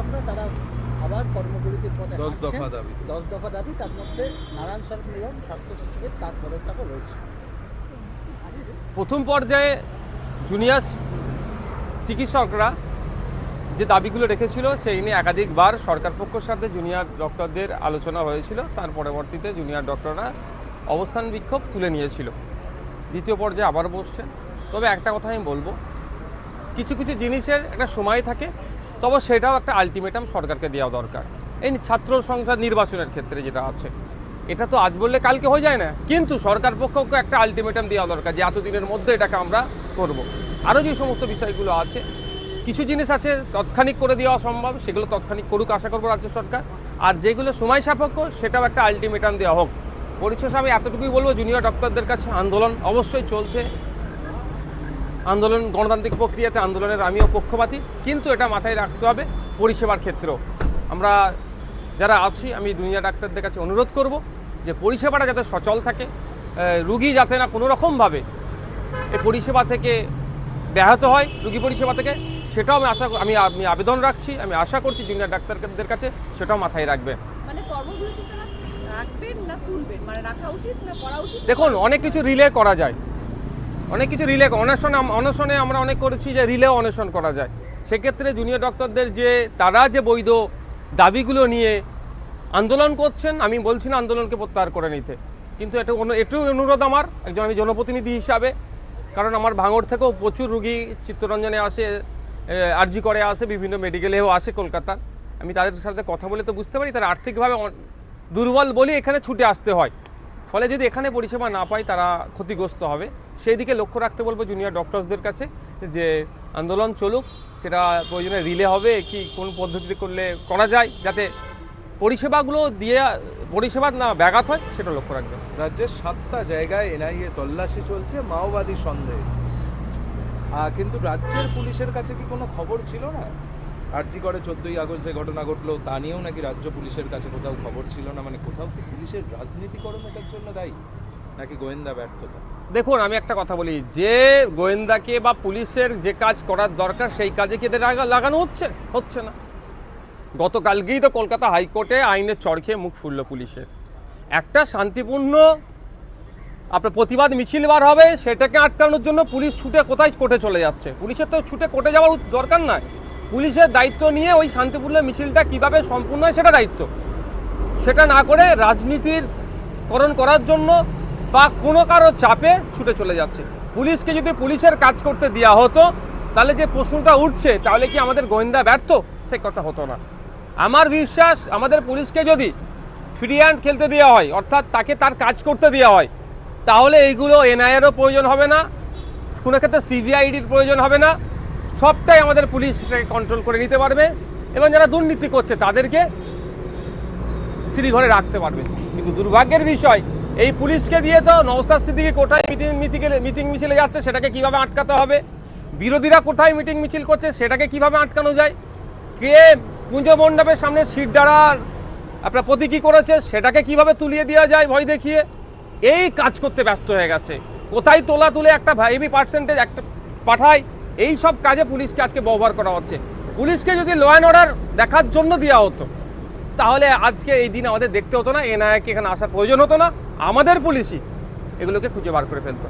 চিকিৎসকরা তারা আবার কর্মবিরতির পথে দশ দফা দাবি। দশ দফা দাবি তার মধ্যে নারায়ণ সরকার নিয়ম স্বাস্থ্য সচিবের তার পদত্যাগও রয়েছে। প্রথম পর্যায়ে জুনিয়র চিকিৎসকরা যে দাবিগুলো রেখেছিল সেই নিয়ে একাধিকবার সরকার পক্ষের সাথে জুনিয়র ডক্টরদের আলোচনা হয়েছিল। তার পরবর্তীতে জুনিয়র ডক্টররা অবস্থান বিক্ষোভ তুলে নিয়েছিল। দ্বিতীয় পর্যায়ে আবার বসছেন। তবে একটা কথা আমি বলব কিছু কিছু জিনিসের একটা সময় থাকে। তবে সেটাও একটা আলটিমেটাম সরকারকে দেওয়া দরকার। এই ছাত্র সংসদ নির্বাচনের ক্ষেত্রে যেটা আছে, এটা তো আজ বললে কালকে হয়ে যায় না। কিন্তু সরকার পক্ষকে একটা আলটিমেটাম দেওয়া দরকার যে এতদিনের মধ্যে এটাকে আমরা করব। আরও যে সমস্ত বিষয়গুলো আছে, কিছু জিনিস আছে তৎক্ষণিক করে দেওয়া সম্ভব, সেগুলো তৎক্ষণিক করুক আশা করব রাজ্য সরকার। আর যেগুলো সময় সাপেক্ষ, সেটাও একটা আলটিমেটাম দেওয়া হোক। পরিশেষে আমি এতটুকুই বলব জুনিয়র ডক্টরদের কাছে আন্দোলন অবশ্যই চলছে। আন্দোলন গণতান্ত্রিক প্রক্রিয়াতে আন্দোলনের আমিও পক্ষপাতী কিন্তু এটা মাথায় রাখতে হবে পরিষেবার ক্ষেত্রেও। আমরা যারা আছি আমি দুনিয়া ডাক্তারদের কাছে অনুরোধ করব যে পরিষেবাটা যাতে সচল থাকে রুগী যাতে না কোনো রকমভাবে এই পরিষেবা থেকে ব্যাহত হয় রুগী পরিষেবা থেকে সেটাও আমি আশা আমি আমি আবেদন রাখছি আমি আশা করছি জুনিয়র ডাক্তারদের কাছে সেটাও মাথায় রাখবেন মানে মানে রাখা উচিত না করা উচিত? দেখুন অনেক কিছু রিলে করা যায়। অনেক কিছু রিলে অনশন অনশনে আমরা অনেক করেছি যে রিলে অনশন করা যায়। সেক্ষেত্রে জুনিয়র ডক্টরদের যে, তারা যে বৈধ দাবিগুলো নিয়ে আন্দোলন করছেন, আমি বলছি না আন্দোলনকে প্রত্যাহার করে নিতে। কিন্তু এটা এটাও অনুরোধ আমার, একজন আমি জনপ্রতিনিধি হিসাবে। কারণ আমার ভাঙড় থেকেও প্রচুর রুগী চিত্তরঞ্জনে আসে আরজি করে আসে, বিভিন্ন মেডিকেলেও আসে কলকাতা আমি তাদের সাথে কথা বলে তো বুঝতে পারি, তারা আর্থিকভাবে দুর্বল বলে এখানে ছুটে আসতে হয়। ফলে যদি এখানে পরিষেবা না পায়, তারা ক্ষতিগ্রস্ত হবে। সেই দিকে লক্ষ্য রাখতে বলব জুনিয়র ডক্টরসদের কাছে যে, আন্দোলন চলুক, সেটা প্রয়োজনে রিলে হবে, কি কোন পদ্ধতিতে করলে করা যায়, যাতে পরিষেবাগুলো দিয়ে, পরিষেবা না, ব্যাঘাত হয়, সেটা লক্ষ্য রাখবে রাজ্যের সাতটা জায়গায় এনআইএ তল্লাশি চলছে, মাওবাদী সন্দেহে। কিন্তু রাজ্যের পুলিশের কাছে কি কোনো খবর ছিল না? আরজি করে চোদ্দই আগস্ট যে ঘটনা ঘটলো, তা নিয়েও নাকি রাজ্য পুলিশের কাছে কোথাও খবর ছিল না? মানে কোথাও কি পুলিশের রাজনীতিকরণ এটার জন্য দায়ী, নাকি গোয়েন্দা ব্যর্থতা? দেখুন, আমি একটা কথা বলি, যে গোয়েন্দাকে বা পুলিশের যে কাজ করার দরকার, সেই কাজে কি এদের লাগানো হচ্ছে? হচ্ছে না। গতকালকেই তো কলকাতা হাইকোর্টে আইনের চড় খেয়ে মুখ ফুললো পুলিশের। একটা শান্তিপূর্ণ, আপনার প্রতিবাদ মিছিল বার হবে, সেটাকে আটকানোর জন্য পুলিশ ছুটে কোথায় কোর্টে চলে যাচ্ছে? পুলিশের তো ছুটে কোর্টে যাওয়ার দরকার নাই। পুলিশের দায়িত্ব নিয়ে ওই শান্তিপূর্ণ মিছিলটা কীভাবে সম্পূর্ণ হয় সেটা দায়িত্ব। সেটা না করে রাজনীতির করণ করার জন্য বা কোনো কারও চাপে ছুটে চলে যাচ্ছে। পুলিশকে যদি পুলিশের কাজ করতে দেওয়া হতো, তাহলে যে প্রশ্নটা উঠছে, তাহলে কি আমাদের গোয়েন্দা ব্যর্থ? সে কথা হতো না। আমার বিশ্বাস, আমাদের পুলিশকে যদি ফ্রি হ্যান্ড খেলতে দেওয়া হয়, অর্থাৎ তাকে তার কাজ করতে দেওয়া হয়, তাহলে এইগুলো এনআইএরও প্রয়োজন হবে না কোনো ক্ষেত্রে সিবিআইডির প্রয়োজন হবে না সবটাই আমাদের পুলিশ সেটাকে কন্ট্রোল করে নিতে পারবে এবং যারা দুর্নীতি করছে তাদেরকে শ্রীঘরে রাখতে পারবে। কিন্তু দুর্ভাগ্যের বিষয়, এই পুলিশকে দিয়ে তো নৌসাদ সিদ্দিকি কোথায় মিটিং মিটিং মিছিলে যাচ্ছে সেটাকে কীভাবে আটকাতে হবে? বিরোধীরা কোথায় মিটিং মিছিল করছে সেটাকে কীভাবে আটকানো যায়? কে পুজো মণ্ডপের সামনে সিট দাঁড়ার, আপনার প্রতীকী করেছে, সেটাকে কীভাবে তুলিয়ে দেওয়া যায় ভয় দেখিয়ে? এই কাজ করতে ব্যস্ত হয়ে গেছে। কোথায় তোলা তুলে একটা হেভি পার্সেন্টেজ একটা পাঠায় এই সব কাজে পুলিশকে আজকে ব্যবহার করা হচ্ছে। পুলিশকে যদি ল অ্যান্ড অর্ডার দেখার জন্য দেওয়া হতো, তাহলে আজকে এই দিন আমাদের দেখতে হতো না এনআইকে এখানে আসার প্রয়োজন হতো না। আমাদের পুলিশই এগুলোকে খুঁজে বার করে ফেলতো।